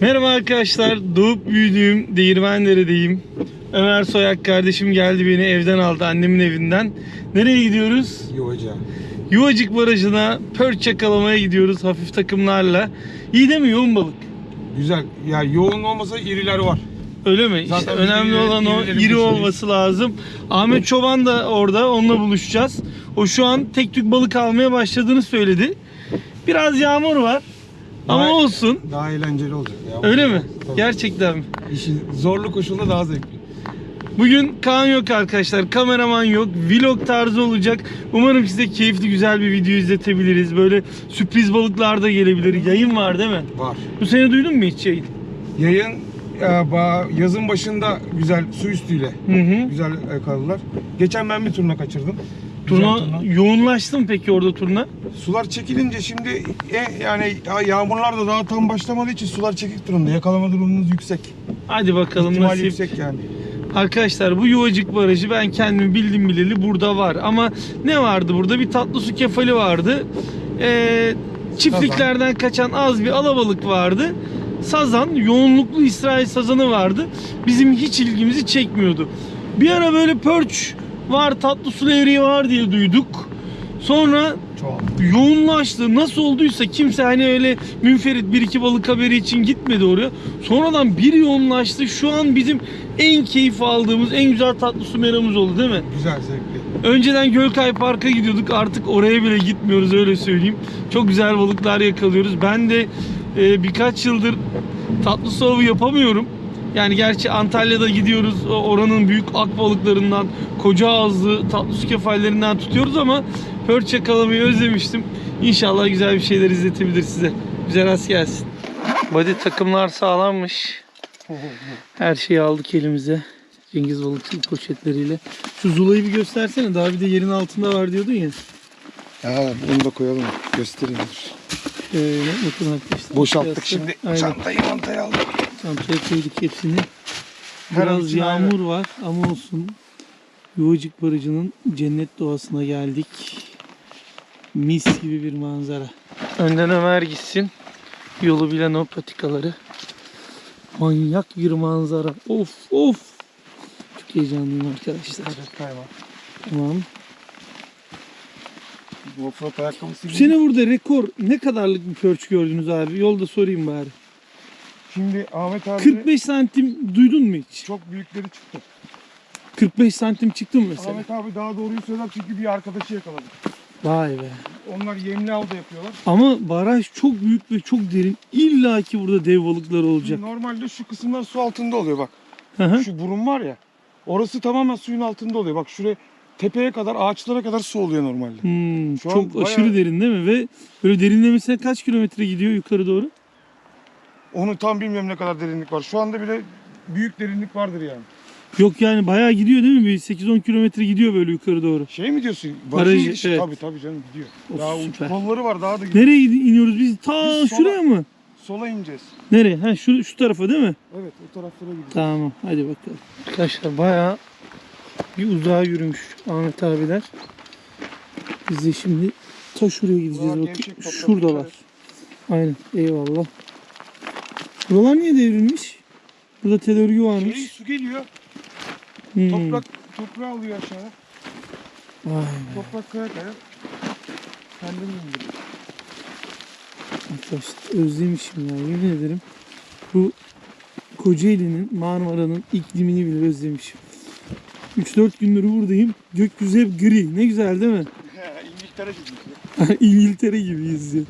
Merhaba arkadaşlar. Doğup büyüdüğüm Değirmendere'deyim. Ömer Soyak kardeşim geldi beni evden aldı annemin evinden. Nereye gidiyoruz? Yuvaca. Yuvacık Barajı'na pörç yakalamaya gidiyoruz hafif takımlarla. İyi değil mi yoğun balık? Güzel. Ya yoğun olmasa iriler var. Öyle mi? Zaten işte önemli iri- olan o iri olması lazım. Ahmet Çoban da orada onunla buluşacağız. O şu an tek tük balık almaya başladığını söyledi. Biraz yağmur var. Ama Daha- olsun. Daha eğlenceli olacak ya. Öyle mi? Tabii. Gerçekten mi? İşin zorlu koşulda daha zevkli. Bugün Kaan yok arkadaşlar. Kameraman yok. Vlog tarzı olacak. Umarım size keyifli güzel bir video izletebiliriz. Böyle sürpriz balıklar da gelebilir. Yayın var değil mi? Var. Bu sene duydun mu hiç yayın? Yayın e, yazın başında güzel su üstüyle Hı hı. güzel yakaladılar. Geçen ben bir turna kaçırdım. Turna yoğunlaştı mı peki orada turna? Sular çekilince şimdi e, yani ya- yağmurlar da daha tam başlamadığı için sular çekik durumda. Yakalama durumumuz yüksek. Hadi bakalım İhtimal nasip. yüksek yani. Arkadaşlar bu Yuvacık Barajı ben kendimi bildim bileli burada var. Ama ne vardı burada? Bir tatlı su kefali vardı. Ee, çiftliklerden kaçan az bir alabalık vardı. Sazan, yoğunluklu İsrail sazanı vardı. Bizim hiç ilgimizi çekmiyordu. Bir ara böyle pörç var, tatlı su levreği var diye duyduk. Sonra Çoğal. yoğunlaştı. Nasıl olduysa kimse hani öyle münferit bir iki balık haberi için gitmedi oraya. Sonradan bir yoğunlaştı. Şu an bizim en keyif aldığımız, en güzel tatlı su meramız oldu değil mi? Güzel zevkli. Önceden Gölkay Park'a gidiyorduk. Artık oraya bile gitmiyoruz öyle söyleyeyim. Çok güzel balıklar yakalıyoruz. Ben de e, birkaç yıldır tatlı su avı yapamıyorum. Yani gerçi Antalya'da gidiyoruz. Oranın büyük ak balıklarından, koca ağızlı tatlı su kefallerinden tutuyoruz ama pörç yakalamayı özlemiştim. İnşallah güzel bir şeyler izletebilir size. Güzel rast gelsin. Body takımlar sağlanmış. Her şeyi aldık elimize. Cengiz balıkçılık poşetleriyle. Şu Zula'yı bir göstersene. Daha bir de yerin altında var diyordun ya. Ya bunu da koyalım. Göstereyim. Şöyle bakın arkadaşlar. Boşalttık şimdi. Aynen. Çantayı mantayı aldık. Çantaya koyduk hepsini. Biraz yağmur var ama olsun. Yuvacık Barajı'nın cennet doğasına geldik. Mis gibi bir manzara. Önden Ömer gitsin. Yolu bilen o patikaları. Manyak bir manzara. Of of. Çok heyecanlıyım arkadaşlar. Tamam. Offroad ayakkabısı sene burada rekor ne kadarlık bir pörç gördünüz abi? Yolda sorayım bari. Şimdi Ahmet abi 45 santim duydun mu hiç? çok büyükleri çıktı. 45 santim çıktı mı mesela? Ahmet abi daha doğruyu söyler çünkü bir arkadaşı yakaladı. Vay be. Onlar yemli avda yapıyorlar. Ama baraj çok büyük ve çok derin. İlla ki burada dev balıklar olacak. Normalde şu kısımlar su altında oluyor bak. Hı hı. Şu burun var ya. Orası tamamen suyun altında oluyor. Bak şuraya tepeye kadar ağaçlara kadar su oluyor normalde. Hmm, Şu an çok bayağı- aşırı derin değil mi? Ve böyle derinlemesine kaç kilometre gidiyor yukarı doğru? Onu tam bilmiyorum ne kadar derinlik var. Şu anda bile büyük derinlik vardır yani. Yok yani bayağı gidiyor değil mi? Bir 8-10 kilometre gidiyor böyle yukarı doğru. Şey mi diyorsun? Barajı, Barajı, evet. Tabii tabii canım gidiyor. Of, daha uç süper. kolları var daha da gidiyor. Nereye iniyoruz biz? Ta Biz sola- şuraya mı? Sola ineceğiz. Nereye? Ha şu, şu tarafa değil mi? Evet o taraflara gidiyoruz. Tamam hadi bakalım. Arkadaşlar bayağı bir uzağa yürümüş Ahmet abiler. Biz de şimdi ta şuraya gideceğiz. Toprak, şuradalar. Aynen eyvallah. Buralar niye devrilmiş? Burada tel örgü varmış. Şey, su geliyor. Hmm. Toprak toprağı alıyor aşağıya. Vay. Toprak kaya kaya. Kendini indiriyor. Arkadaşlar özlemişim ya yemin ederim. Bu Kocaeli'nin Marmara'nın iklimini bile özlemişim. 3-4 gündür buradayım. Gökyüzü hep gri. Ne güzel değil mi? İngiltere gitmiş. İngiltere gibiyiz ya.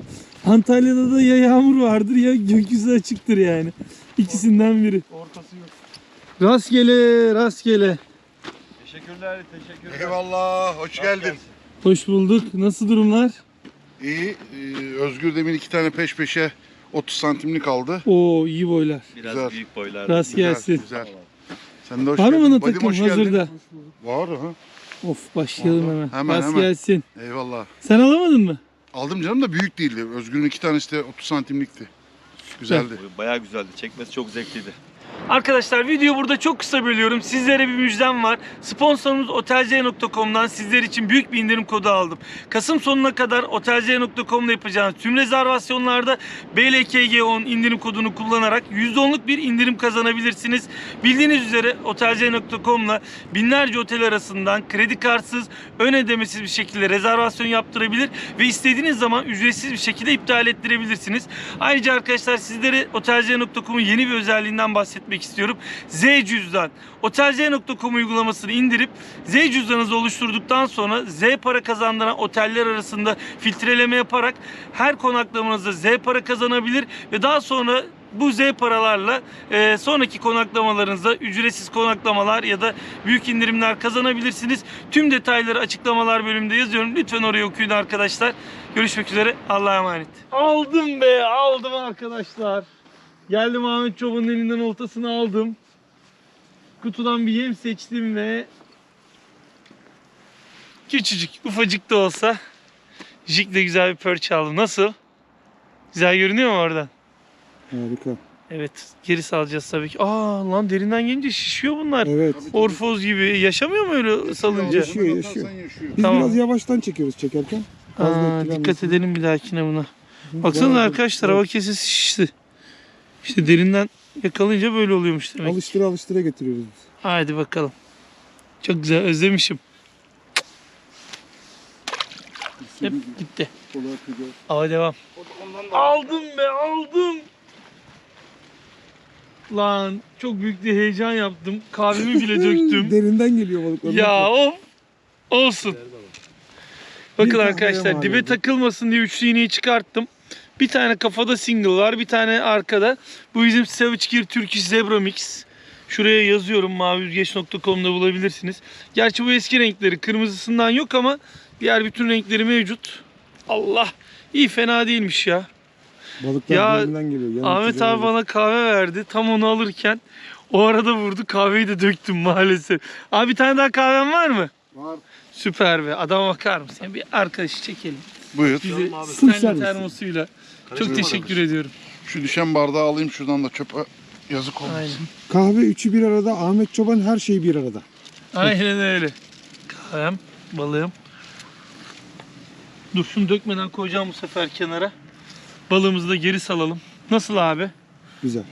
Antalya'da da ya yağmur vardır ya gökyüzü açıktır yani. İkisinden biri. Ortası yok. Rastgele, rastgele. Teşekkürler, teşekkürler. Eyvallah, hoş geldin. Hoş bulduk. Nasıl durumlar? İyi, ee, Özgür demin iki tane peş peşe 30 santimlik aldı. Oo iyi boylar. Biraz Güzel. büyük boylar. Rast gelsin. Güzel. Sen de hoş Var mı geldin. bana takım hoş geldin. hazırda? Var ha. Of başlayalım Vallahi. hemen. Hemen, Rast hemen. gelsin. Eyvallah. Sen alamadın mı? Aldım canım da büyük değildi. Özgür'ün iki tanesi de 30 santimlikti. Güzeldi. Bayağı güzeldi. Çekmesi çok zevkliydi. Arkadaşlar video burada çok kısa bölüyorum. Sizlere bir müjdem var. Sponsorumuz otelc.com'dan sizler için büyük bir indirim kodu aldım. Kasım sonuna kadar otelc.com'da yapacağınız tüm rezervasyonlarda BLKG10 indirim kodunu kullanarak %10'luk bir indirim kazanabilirsiniz. Bildiğiniz üzere otelc.com'la binlerce otel arasından kredi kartsız, ön ödemesiz bir şekilde rezervasyon yaptırabilir ve istediğiniz zaman ücretsiz bir şekilde iptal ettirebilirsiniz. Ayrıca arkadaşlar sizlere otelc.com'un yeni bir özelliğinden bahsetmek istiyorum. Z cüzdan. Otelc.com uygulamasını indirip Z cüzdanınızı oluşturduktan sonra Z para kazandıran oteller arasında filtreleme yaparak her konaklamanızda Z para kazanabilir ve daha sonra bu Z paralarla e, sonraki konaklamalarınızda ücretsiz konaklamalar ya da büyük indirimler kazanabilirsiniz. Tüm detayları açıklamalar bölümünde yazıyorum. Lütfen orayı okuyun arkadaşlar. Görüşmek üzere. Allah'a emanet. Aldım be aldım arkadaşlar. Geldim Ahmet Çoban'ın elinden oltasını aldım. Kutudan bir yem seçtim ve küçücük ufacık da olsa jikle güzel bir perch aldım. Nasıl? Güzel görünüyor mu oradan? Harika. Evet geri salacağız tabii ki. Aa lan derinden gelince şişiyor bunlar. Evet. Orfoz gibi. Yaşamıyor mu öyle salınca? Yaşıyor, yaşıyor. Biz Tamam. biraz yavaştan çekiyoruz çekerken. Fazla Aa, etkilenmesin. dikkat edelim bir dahakine buna. Bayağı- arkadaşlar hava kesesi şişti. İşte derinden yakalayınca böyle oluyormuş demek. Alıştıra alıştıra getiriyoruz biz. Haydi bakalım. Çok güzel özlemişim. Hep gitti. Hava devam. Aldım be aldım. Lan çok büyük bir heyecan yaptım. Kahvemi bile döktüm. Derinden geliyor balık. ondan ya of. Olsun. Bakın arkadaşlar dibe takılmasın diye üçlü iğneyi çıkarttım. Bir tane kafada single var, bir tane arkada. Bu bizim Savage Gear Turkish Zebra Mix. Şuraya yazıyorum maviyüzgeç.com'da bulabilirsiniz. Gerçi bu eski renkleri kırmızısından yok ama diğer bütün renkleri mevcut. Allah iyi fena değilmiş ya. Balıklar Ya, geliyor. Yan Ahmet abi bana kahve verdi. Tam onu alırken o arada vurdu. Kahveyi de döktüm maalesef. Abi bir tane daha kahven var mı? Var. Süper be. Adama bakar mısın? Bir arkadaşı çekelim. Buyur. Kendi servisi. termosuyla. Çok teşekkür ediyorum. Şu düşen bardağı alayım şuradan da çöpe yazık olmasın. Aynen. Kahve üçü bir arada. Ahmet Çoban her şey bir arada. Aynen öyle. Kahvem, balığım. Dur şunu dökmeden koyacağım bu sefer kenara. Balığımızı da geri salalım. Nasıl abi? Güzel.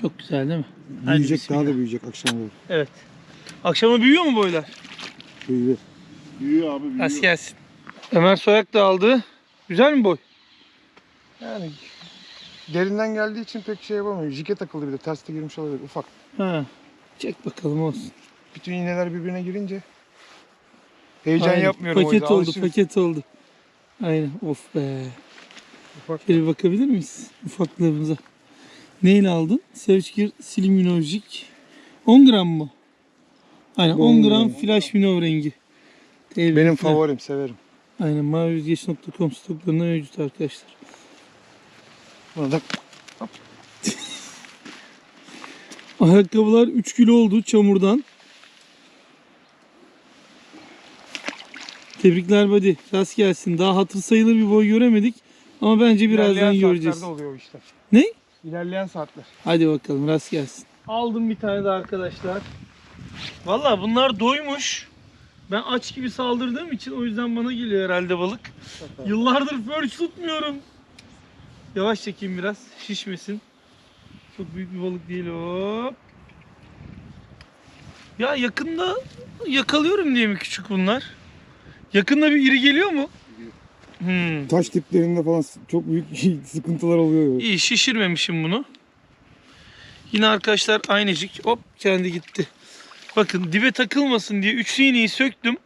Çok güzel değil mi? Büyüyecek daha da büyüyecek akşam doğru. Evet. Akşama büyüyor mu boylar? Büyüdü. Büyüyor abi büyüyor. Rast gelsin. Ömer Soyak da aldı. Güzel mi boy? Yani derinden geldiği için pek şey yapamıyor. Jike takıldı bir de. Terste girmiş olabilir. Ufak. Ha. Çek bakalım olsun. Bütün iğneler birbirine girince heyecan Aynen. yapmıyorum Paket oldu, Alışırız. paket oldu. Aynen. Of be. Ufak. Şöyle bakabilir miyiz ufaklığımıza? Neyle aldın? Sevçkir Slim Minovjik. 10 gram mı? Aynen 10 10 gram flash minov rengi. Benim Tebrikler. favorim. Severim. Aynen maviyüzgeç.com stoklarında mevcut arkadaşlar. Bunu da Ayakkabılar 3 kilo oldu çamurdan. Tebrikler buddy. Rast gelsin. Daha hatır sayılır bir boy göremedik. Ama bence birazdan İlerleyen göreceğiz. saatlerde oluyor o işler. Ne? İlerleyen saatler. Hadi bakalım rast gelsin. Aldım bir tane de arkadaşlar. Valla bunlar doymuş. Ben aç gibi saldırdığım için o yüzden bana geliyor herhalde balık. Yıllardır perch tutmuyorum. Yavaş çekeyim biraz şişmesin. Çok büyük bir balık değil hop. Ya yakında yakalıyorum diye mi küçük bunlar? Yakında bir iri geliyor mu? Hmm. Taş diplerinde falan çok büyük sıkıntılar oluyor. İyi şişirmemişim bunu. Yine arkadaşlar aynıcık hop kendi gitti. Bakın dibe takılmasın diye üçlü iğneyi söktüm.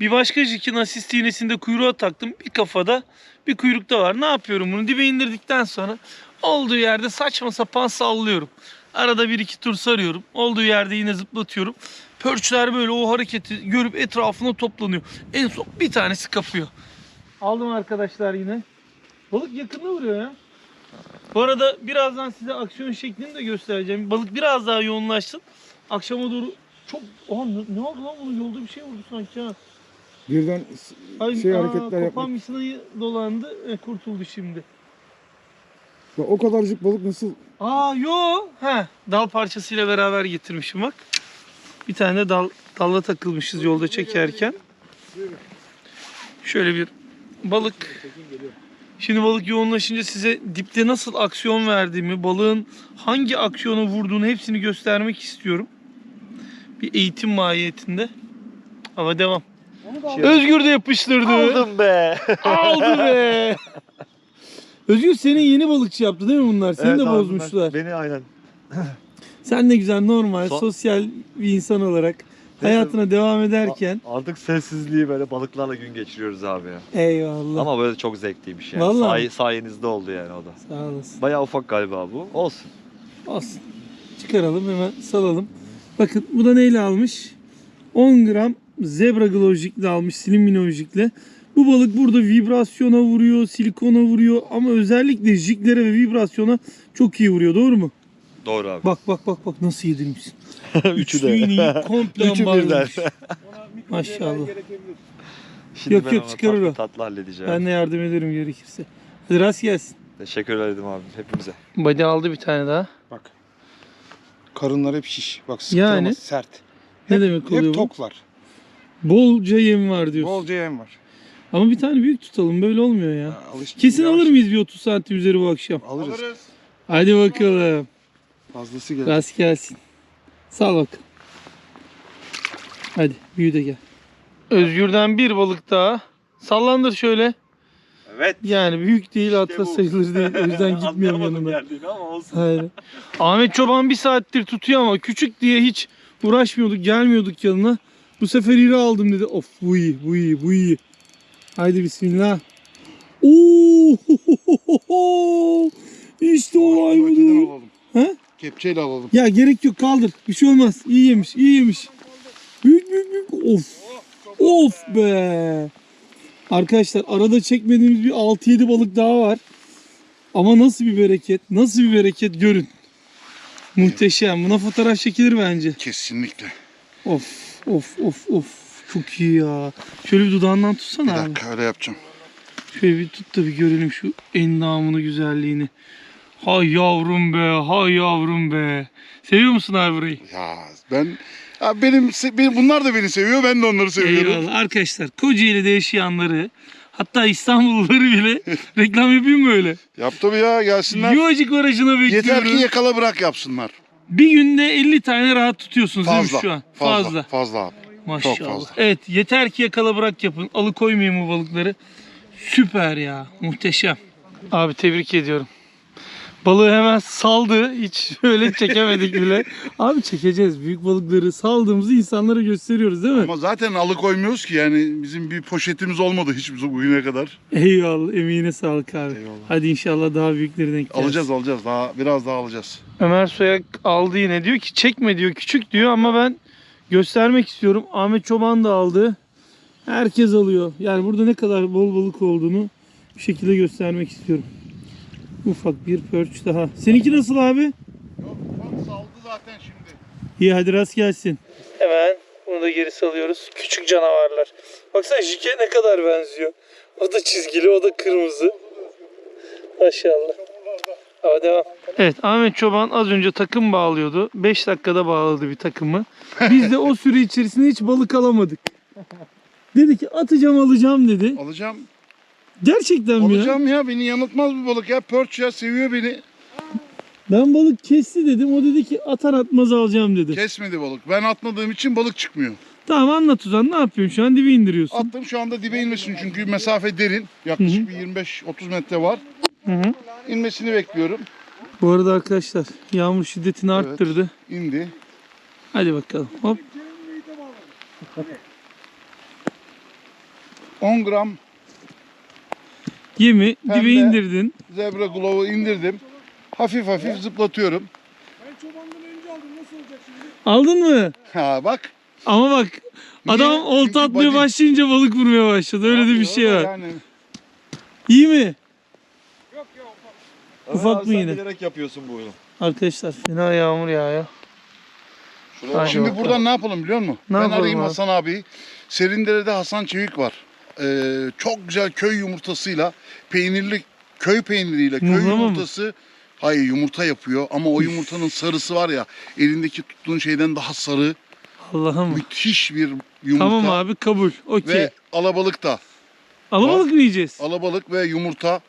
Bir başka jikin asist iğnesinde kuyruğa taktım. Bir kafada bir kuyrukta var. Ne yapıyorum bunu? Dibe indirdikten sonra olduğu yerde saçma sapan sallıyorum. Arada bir iki tur sarıyorum. Olduğu yerde yine zıplatıyorum. Pörçler böyle o hareketi görüp etrafına toplanıyor. En son bir tanesi kapıyor. Aldım arkadaşlar yine. Balık yakında vuruyor ya. Bu arada birazdan size aksiyon şeklini de göstereceğim. Balık biraz daha yoğunlaşsın. Akşama doğru çok... Oha ne, ne oldu lan bunun yolda bir şey vurdu sanki ha. Birden Ay, şey aa, hareketler Kopan yapmak. misinayı dolandı. E, kurtuldu şimdi. Ya o kadarcık balık nasıl? Aa yo. He. Dal parçasıyla beraber getirmişim bak. Bir tane dal dalla takılmışız yolda çekerken. Şöyle bir balık. Şimdi balık yoğunlaşınca size dipte nasıl aksiyon verdiğimi, balığın hangi aksiyona vurduğunu hepsini göstermek istiyorum. Bir eğitim mahiyetinde. Ama devam. Özgür de yapıştırdı. Aldım be. Aldı be. Özgür senin yeni balıkçı yaptı değil mi bunlar? Seni Evet de abi, bozmuşlar. ben- Beni aynen. Sen ne güzel normal Son- sosyal bir insan olarak hayatına devam ederken Artık sessizliği böyle balıklarla gün geçiriyoruz abi ya. eyvallah. Ama böyle çok zevkliymiş yani. Vallahi. Say- sayenizde oldu yani o da. Sağ olasın. Bayağı ufak galiba bu. Olsun. Olsun. Çıkaralım hemen salalım. Bakın bu da neyle almış? 10 gram zebra glojikle almış silim minojikle. Bu balık burada vibrasyona vuruyor, silikona vuruyor ama özellikle jiglere ve vibrasyona çok iyi vuruyor. Doğru mu? Doğru abi. Bak bak bak bak nasıl yedirmişsin. Üçü de. Üçlüğünü komple Üçü birden. Maşallah. Şimdi Yok, ben yok, çıkarır tatlı o. tatlı halledeceğim. Ben de yardım ederim gerekirse. Hadi rast gelsin. Teşekkür ederim abi hepimize. Body aldı bir tane daha. Bak. Karınlar hep şiş. Bak sıkılamaz, Yani? sert. Ne Hep- demek oluyor Hep bu? toklar. Bolca yem var diyorsun. Bolca yem var. Ama bir tane büyük tutalım böyle olmuyor ya. Ya, Kesin alır mıyız bir 30 santim üzeri bu akşam? Alırız. Hadi bakalım. Fazlası gelir. Rast gelsin. Sağ ol bakalım. Hadi büyü de gel. Özgür'den bir balık daha. Sallandır şöyle. Evet. Yani büyük değil atla bu. sayılır değil. O yüzden gitmiyorum yanına. ama olsun. Ahmet Çoban bir saattir tutuyor ama küçük diye hiç uğraşmıyorduk, gelmiyorduk yanına. Bu sefer iri aldım dedi. Of bu iyi, bu iyi, bu iyi. Haydi bismillah. Oo! İşte olay budur. He? Kepçeyle alalım. Ya gerek yok kaldır. Bir şey olmaz. İyi yemiş, iyi yemiş. Büyük büyük büyük. Of. Of be. Arkadaşlar arada çekmediğimiz bir 6-7 balık daha var. Ama nasıl bir bereket, nasıl bir bereket görün. Muhteşem. Buna fotoğraf çekilir bence. Kesinlikle. Of of of of. Çok iyi ya. Şöyle bir dudağından Bir tutsana abi. dakika öyle yapacağım. Şöyle bir tut da bir görelim şu endamını güzelliğini. Hay yavrum be, hay yavrum be. Seviyor musun abi burayı? Ya ben ya benim, se- benim bunlar da beni seviyor ben de onları seviyorum. Eyvallah. Arkadaşlar Kocaeli'de yaşayanları hatta İstanbulluları bile reklam yapayım mı öyle? Yap tabii ya gelsinler. Yuvacık barajına bekliyoruz. Yeter ki yakala bırak yapsınlar. Bir günde 50 tane rahat tutuyorsunuz değil mi Fazla. şu an? Fazla. Fazla. Fazla abi. Maşallah. fazla. Evet yeter ki yakala bırak yapın. Alıkoymayın bu balıkları. Süper ya. Muhteşem. Abi tebrik ediyorum. Balığı hemen saldı. Hiç öyle çekemedik bile. Abi çekeceğiz. Büyük balıkları saldığımızı insanlara gösteriyoruz değil mi? Ama zaten alıkoymuyoruz ki yani bizim bir poşetimiz olmadı hiç bugüne kadar. Eyvallah. Emeğine sağlık abi. Eyvallah. Hadi inşallah daha büyükleri denk gelsin. Alacağız alacağız daha biraz daha alacağız. Ömer Soyak aldı yine. Diyor ki çekme diyor. Küçük diyor ama ben göstermek istiyorum. Ahmet Çoban da aldı. Herkes alıyor. Yani burada ne kadar bol balık olduğunu bir şekilde göstermek istiyorum. Ufak bir pörç daha. Seninki nasıl abi? Yok bak saldı zaten şimdi. İyi hadi rast gelsin. Hemen bunu da geri salıyoruz. Küçük canavarlar. Baksana Jike ne kadar benziyor. O da çizgili, o da kırmızı. Maşallah. Ama devam. Evet Ahmet Çoban az önce takım bağlıyordu. 5 dakikada bağladı bir takımı. Biz de o süre içerisinde hiç balık alamadık. Dedi ki atacağım alacağım dedi. Alacağım. Gerçekten mi ya? Alacağım ya beni yanıltmaz bir balık ya. Perch ya seviyor beni. Ben balık kesti dedim. O dedi ki atar atmaz alacağım dedi. Kesmedi balık. Ben atmadığım için balık çıkmıyor. Tamam anlat o zaman ne yapıyorsun şu an dibe indiriyorsun. Attım şu anda dibe inmesin çünkü mesafe derin. Yaklaşık bir 25-30 metre var. Hı hı. İnmesini bekliyorum. Bu arada arkadaşlar yağmur şiddetini Evet. arttırdı. İndi. Hadi bakalım. Hop. 10 gram Yemi dibe Pembe. indirdin. zebra glove'u indirdim. Hafif hafif zıplatıyorum. Aldın mı? Ha bak. Ama bak adam Niye? olta Çünkü atmaya body- başlayınca balık vurmaya başladı. Öyle de bir şey var. Yani İyi mi? Ömer Ufak abi mı yine? bilerek yapıyorsun bu oyunu. Arkadaşlar fena yağmur yağıyor. Şuraya Hadi Şimdi bakalım. buradan ne yapalım biliyor musun? Ne ben yapalım arayayım abi? Hasan abi. Serindere'de Hasan Çevik var. Ee, çok güzel köy yumurtasıyla peynirli köy peyniriyle köy Muhlama mı? yumurtası hayır yumurta yapıyor ama o yumurtanın sarısı var ya elindeki tuttuğun şeyden daha sarı Allah'ım. müthiş bir yumurta Tamam abi kabul. Okey. ve alabalık da Alabalık mı yiyeceğiz? alabalık ve yumurta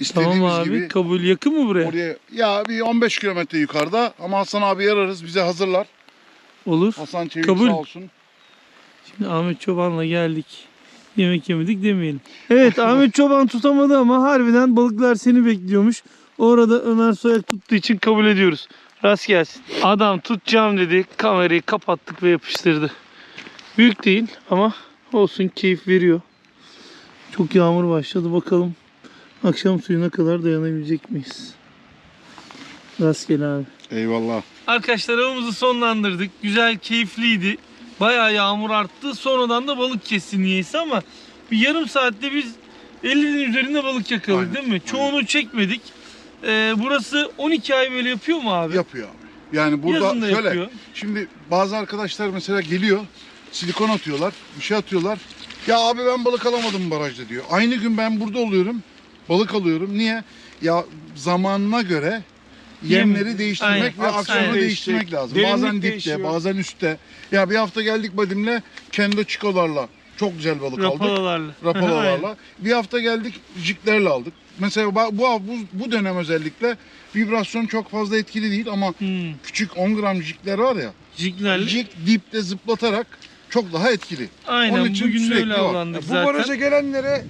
istediğimiz Tamam abi gibi kabul. Yakın mı buraya? oraya ya bir 15 kilometre yukarıda ama Hasan abi ararız bize hazırlar. Olur. Hasan Çevik Kabul. sağ olsun. Şimdi Ahmet Çoban'la geldik. Yemek yemedik demeyelim. Evet Ahmet Çoban tutamadı ama harbiden balıklar seni bekliyormuş. Orada Ömer Soyak tuttuğu için kabul ediyoruz. Rast gelsin. Adam tutacağım dedi. Kamerayı kapattık ve yapıştırdı. Büyük değil ama olsun keyif veriyor. Çok yağmur başladı bakalım. Akşam suyuna kadar dayanabilecek miyiz? Rastgele abi. Eyvallah. Arkadaşlar avımızı sonlandırdık. Güzel, keyifliydi. Bayağı yağmur arttı. Sonradan da balık kesti niyeyse ama bir yarım saatte biz 50'nin üzerinde balık yakaladık Aynen, değil mi? Çoğunu çekmedik. Ee, burası 12 ay böyle yapıyor mu abi? Yapıyor abi. Yani burada Yazın da şöyle yapıyor. Şimdi bazı arkadaşlar mesela geliyor, silikon atıyorlar, bir şey atıyorlar. Ya abi ben balık alamadım barajda diyor. Aynı gün ben burada oluyorum, balık alıyorum. Niye? Ya zamanına göre yemleri değiştirmek Aynen, ve aynen. aksiyonu değiştirmek Değişecek. lazım. Derinlik bazen dipte, değişiyor. bazen üstte. Ya bir hafta geldik Badim'le kendo çikolarla çok güzel balık aldık. Rapalalarla. Rapalalarla. bir hafta geldik jiklerle aldık. Mesela bu, bu, bu dönem özellikle vibrasyon çok fazla etkili değil ama Hmm. küçük 10 gram jikler var ya. Jiglerle. Jig dipte zıplatarak çok daha etkili. Aynen Onun için bugün öyle avlandık Bu zaten. baraja gelenlere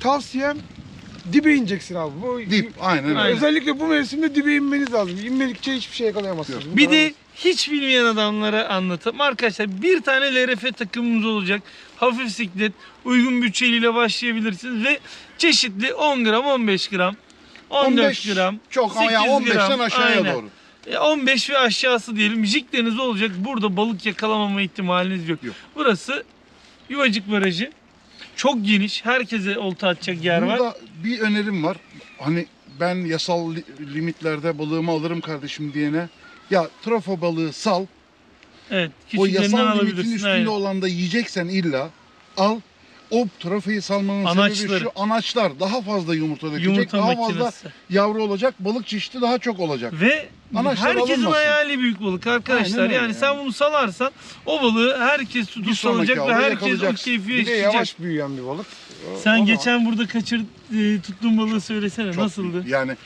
tavsiyem dibe ineceksin abi. Bu Dip aynen öyle. Özellikle bu mevsimde dibe inmeniz lazım. İnmedikçe hiçbir şey yakalayamazsınız. Bir de hiç bilmeyen adamlara anlatalım. Arkadaşlar bir tane LRF takımımız olacak. Hafif siklet, uygun bütçeliyle başlayabilirsiniz ve çeşitli 10 gram, 15 gram, 14 15 gram, çok ama ya 8 15'ten gram, aşağıya aynen. doğru. E, 15 ve aşağısı diyelim. Jikleriniz olacak. Burada balık yakalamama ihtimaliniz yok. Yok. Burası Yuvacık Barajı. Çok geniş. Herkese olta atacak yer var. Burada bir önerim var. Hani ben yasal li- limitlerde balığımı alırım kardeşim diyene. Ya trafo balığı sal. Evet. O Küçüklerinden yasal limitin alabilirsin. üstünde aynen. olan da yiyeceksen illa al. O trafoyu salmanın sebebi Anaçları. şu anaçlar daha fazla yumurta dökecek. Yumurta daha fazla makinesi. yavru olacak. Balık çeşidi daha çok olacak. Ve Anaçlar herkesin alınmasın. hayali büyük balık arkadaşlar. Aynen öyle Yani yani. sen bunu salarsan o balığı herkes tutup salacak ve avda herkes o yakalayacaksın. keyfi bir de yaşayacak. yavaş büyüyen bir balık. Sen O da- geçen burada kaçır e, tuttuğun balığı söylesene Çok nasıldı? Yani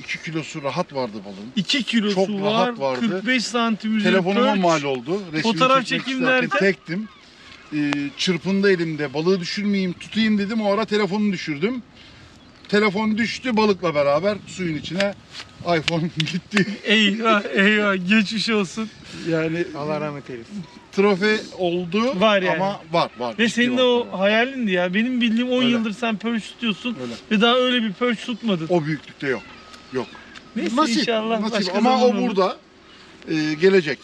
2 kilosu rahat vardı balığın. 2 kilosu Çok var, rahat vardı. 45 santim üzeri Telefonuma mal oldu. Resmini Fotoğraf çekmek isterken derken? Tektim. Ee, çırpındı elimde. Balığı düşürmeyeyim, tutayım dedim. O ara telefonu düşürdüm. Telefon düştü balıkla beraber suyun içine. iPhone gitti. Eyvah eyvah geçmiş olsun. Yani Allah rahmet eylesin. trofe oldu Var yani. ama var var. Ve Ciddi senin de var. o hayalindi ya. Benim bildiğim 10 Öyle. yıldır sen perch tutuyorsun Öyle. ve daha öyle bir perch tutmadın. O büyüklükte yok. Yok. Neyse nasip, inşallah nasip. başka Ama zaman o olur. burada e, gelecek.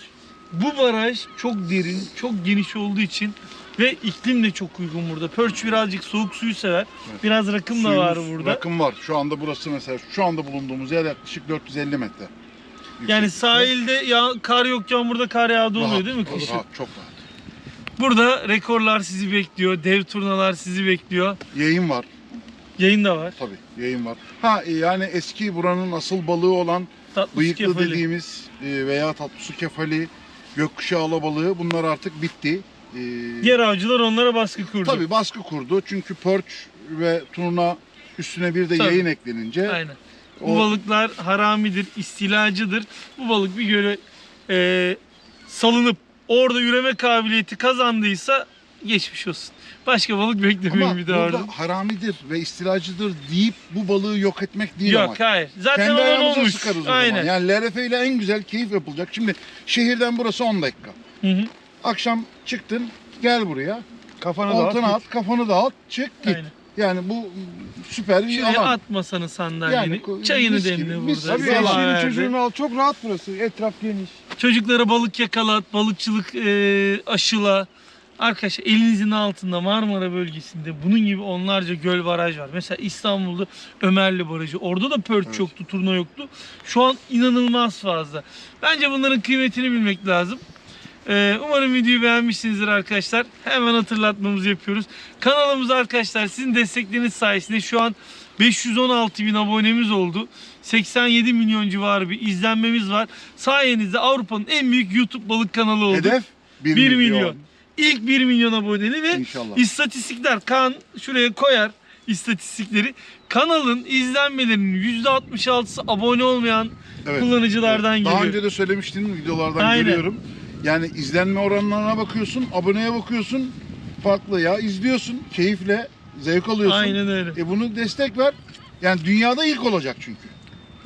Bu baraj çok derin, çok geniş olduğu için ve iklim de çok uygun burada. Perch birazcık soğuk suyu sever. Evet. Biraz rakım da var Suyumuz, burada. Rakım var. Şu anda burası mesela şu anda bulunduğumuz yer yaklaşık 450 metre. Yani sahilde ya kar yokken burada kar yağdı oluyor Rahat, değil mi kışın? Rahat, çok rahat. Burada rekorlar sizi bekliyor, dev turnalar sizi bekliyor. Yayın var. Yayın da var. Tabii yayın var. Ha e, yani eski buranın asıl balığı olan Tatlı bıyıklı kefali. dediğimiz e, veya tatlı su kefali, gökkuşağı alabalığı bunlar artık bitti. E, Diğer avcılar onlara baskı kurdu. tabii baskı kurdu çünkü perch ve turna üstüne bir de Tabii. yayın eklenince Aynen. Bu o- balıklar haramidir, istilacıdır. Bu balık bir göre e, salınıp orada üreme kabiliyeti kazandıysa geçmiş olsun. Başka balık beklemeyin ama bir daha burada orada. haramidir ve istilacıdır deyip bu balığı yok etmek değil Yok amaç. hayır. Zaten Kendi olan ayağımıza olmuş. sıkarız o Aynen. zaman. Yani LRF ile en güzel keyif yapılacak. Şimdi şehirden burası 10 dakika. Hı hı. Akşam çıktın gel buraya. Kafanı da Oltana at. at, kafanı dağıt, çık git. Aynen. Yani bu süper bir Şuraya alan. at masanı sandalyeni. Yani çayını mis gibi, demle mis burada. gibi. Tabii Vallahi eşini verdi. çocuğunu al. Çok rahat burası. Etraf geniş. Çocuklara balık yakalat, balıkçılık e, aşıla. Arkadaşlar elinizin altında Marmara bölgesinde bunun gibi onlarca göl baraj var. Mesela İstanbul'da Ömerli Barajı. Orada da perch Evet. yoktu, turna yoktu. Şu an inanılmaz fazla. Bence bunların kıymetini bilmek lazım. Ee, umarım videoyu beğenmişsinizdir arkadaşlar. Hemen hatırlatmamızı yapıyoruz. Kanalımız arkadaşlar sizin destekleriniz sayesinde şu an 516 bin abonemiz oldu. 87 milyon civarı bir izlenmemiz var. Sayenizde Avrupa'nın en büyük YouTube balık kanalı oldu. Hedef 1 1 milyon. milyon. İlk 1 milyon aboneli ve İnşallah. istatistikler Kaan şuraya koyar istatistikleri. Kanalın izlenmelerinin %66'sı abone olmayan Evet. kullanıcılardan Daha geliyor. önce de söylemiştin videolardan Aynen. görüyorum. Yani izlenme oranlarına bakıyorsun, aboneye bakıyorsun. Farklı ya izliyorsun, keyifle zevk alıyorsun. Aynen öyle. E bunu destek ver. Yani dünyada ilk olacak çünkü.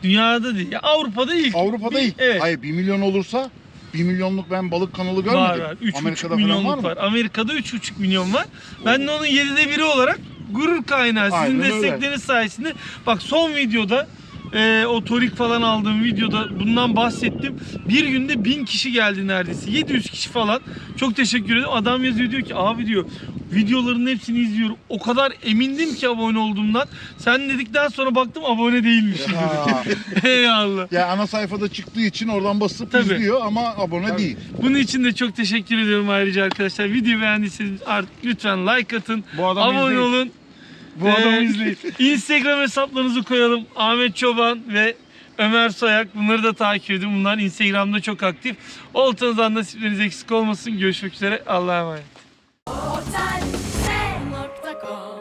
Dünyada değil. Ya Avrupa'da ilk. Avrupa'da Bir- ilk. Evet. Hayır 1 milyon olursa 1 milyonluk ben balık kanalı görmedim. Var var. 3,5 Amerika'da falan milyonluk var var? Amerika'da 3,5 milyon var. Ben de onun 7'de biri olarak gurur kaynağı. Sizin Aynen öyle. destekleriniz sayesinde. Bak son videoda e, o torik falan aldığım videoda bundan bahsettim. Bir günde 1000 kişi geldi neredeyse. 700 kişi falan. Çok teşekkür ederim. Adam yazıyor diyor ki abi diyor videoların hepsini izliyorum. O kadar emindim ki abone olduğumdan. Sen dedikten sonra baktım abone değilmiş. Eyvallah. ya ana sayfada çıktığı için oradan basıp Tabii. izliyor ama abone değil. Bunun için de çok teşekkür ediyorum ayrıca arkadaşlar. Video beğendiyseniz artık lütfen like atın. Bu adamı abone izleyin. olun. Bu adamı Ee, izleyin. Instagram hesaplarınızı koyalım. Ahmet Çoban ve Ömer Soyak. Bunları da takip edin. Bunlar Instagram'da çok aktif. Oltanızdan nasipleriniz eksik olmasın. Görüşmek üzere. Allah'a emanet. Otel Sen.com